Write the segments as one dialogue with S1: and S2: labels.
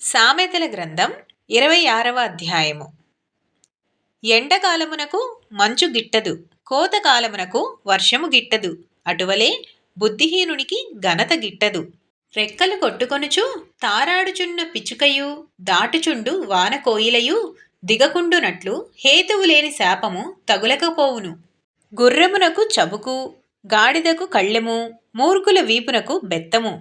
S1: సామెతల గ్రంథం ఇరవై ఆరవ అధ్యాయము. ఎండకాలమునకు మంచు గిట్టదు కోతకాలమునకు వర్షము గిట్టదు అటువలే బుద్ధిహీనునికి ఘనత గిట్టదు. రెక్కలు కొట్టుకొనుచు తారాడుచున్న పిచుకయు దాటుచుండు వానకోయిలయు దిగకుండునట్లు హేతువు లేని శాపము తగులకపోవును. గుర్రమునకు చబుకు గాడిదకు కళ్ళెము మూర్ఖుల వీపునకు బెత్తము.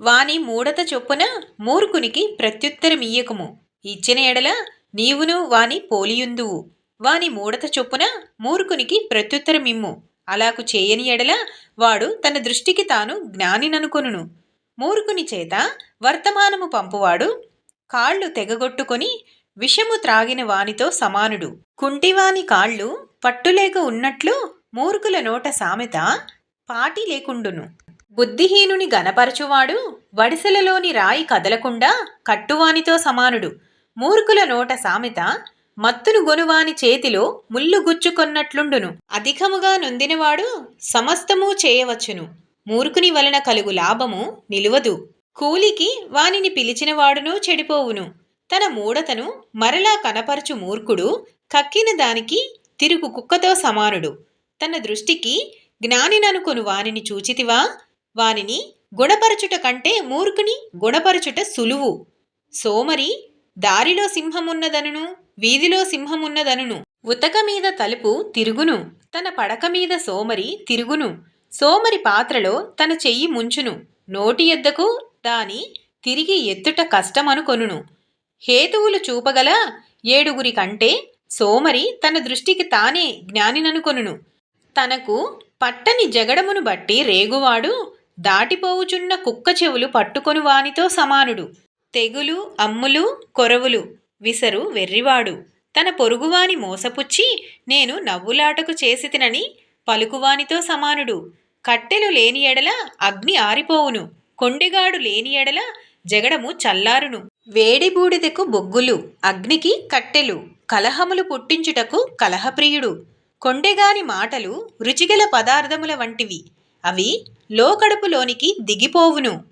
S1: వాని మూడత చొప్పున మూర్ఖునికి ప్రత్యుత్తరమియ్యకము ఇచ్చిన ఎడల నీవును వాని పోలియుందువు. వాని మూడత చొప్పున మూర్ఖునికి ప్రత్యుత్తరమిమ్ము అలాకు చేయని ఎడల వాడు తన దృష్టికి తాను జ్ఞానిననుకొనును. మూర్ఖుని చేత వర్తమానము పంపువాడు కాళ్ళు తెగగొట్టుకొని విషము త్రాగిన వానితో సమానుడు. కుంటివాని కాళ్ళు పట్టులేక ఉన్నట్లు మూర్ఖుల నోట సామెత పాటి లేకుండును. బుద్ధిహీనుని గనపరచువాడు వడిసెలలోని రాయి కదలకుండా కట్టువానితో సమానుడు. మూర్ఖుల నోట సామెత మత్తును గొనువాని చేతిలో ముళ్ళు గుచ్చుకొన్నట్లుండును. అధికముగా నొందినవాడు సమస్తము చేయవచ్చును. మూర్ఖుని వలన కలుగు లాభము నిలువదు. కూలికి వానిని పిలిచినవాడును చెడిపోవును. తన మూడతను మరలా కనపరచు మూర్ఖుడు కక్కిన దానికి తిరుగు కుక్కతో సమానుడు. తన దృష్టికి జ్ఞానిననుకొను వానిని చూచితివా? వానిని గుణపరచుట కంటే మూర్ఖుని గుణపరచుట సులువు. సోమరి దారిలో సింహమున్నదనును వీధిలో సింహమున్నదనును ఉతక మీద తలుపు తిరుగును తన పడక మీద సోమరి తిరుగును. సోమరి పాత్రలో తన చెయ్యి ముంచును నోటి ఎద్దకు దాని తిరిగి ఎత్తుట కష్టమనుకొనును హేతువులు చూపగల ఏడుగురి కంటే సోమరి తన దృష్టికి తానే జ్ఞానిననుకొనును తనకు పట్టని జగడమును బట్టి రేగువాడు దాటిపోవుచున్న కుక్క చెవులు పట్టుకొని వానితో సమానుడు. తెగులు అమ్ములు కొరవులు విసరు వెర్రివాడు. తన పొరుగువాని మోసపుచ్చి నేను నవ్వులాటకు చేసి తినని పలుకువానితో సమానుడు. కట్టెలు లేని ఎడల అగ్ని ఆరిపోవును. కొండెగాడు లేని ఎడల జగడము చల్లారును. వేడి బూడిదకు బొగ్గులు అగ్నికి కట్టెలు కలహములు పుట్టించుటకు కలహప్రియుడు. కొండెగాని మాటలు రుచిగల పదార్థముల వంటివి. అవి లోకడుపులోనికి దిగిపోవును.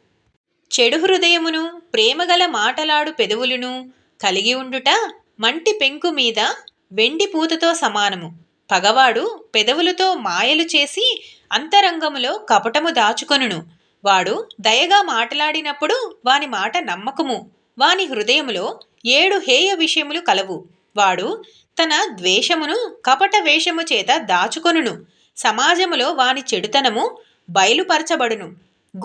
S1: చెడు హృదయమును ప్రేమగల మాటలాడు పెదవులును కలిగి ఉండుట మంటి పెంకు మీద వెండి పూతతో సమానము. పగవాడు పెదవులతో మాయలు చేసి అంతరంగములో కపటము దాచుకొనును. వాడు దయగా మాట్లాడినప్పుడు వాని మాట నమ్మకము. వాని హృదయములో ఏడు హేయ విషయములు కలవు. వాడు తన ద్వేషమును కపట వేషము చేత దాచుకొనును. సమాజములో వాని చెడుతనము బయలుపరచబడును.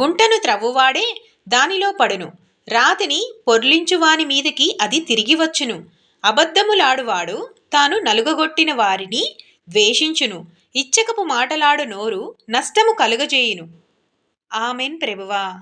S1: గుంటను త్రవ్వువాడే దానిలో పడును. రాతిని పొర్లించువాని మీదికి అది తిరిగి వచ్చును. అబద్ధములాడువాడు తాను నలుగగొట్టిన వారిని ద్వేషించును. ఇచ్చకపు మాటలాడు నోరు నష్టము కలుగజేయును. ఆమెన్ ప్రభువా.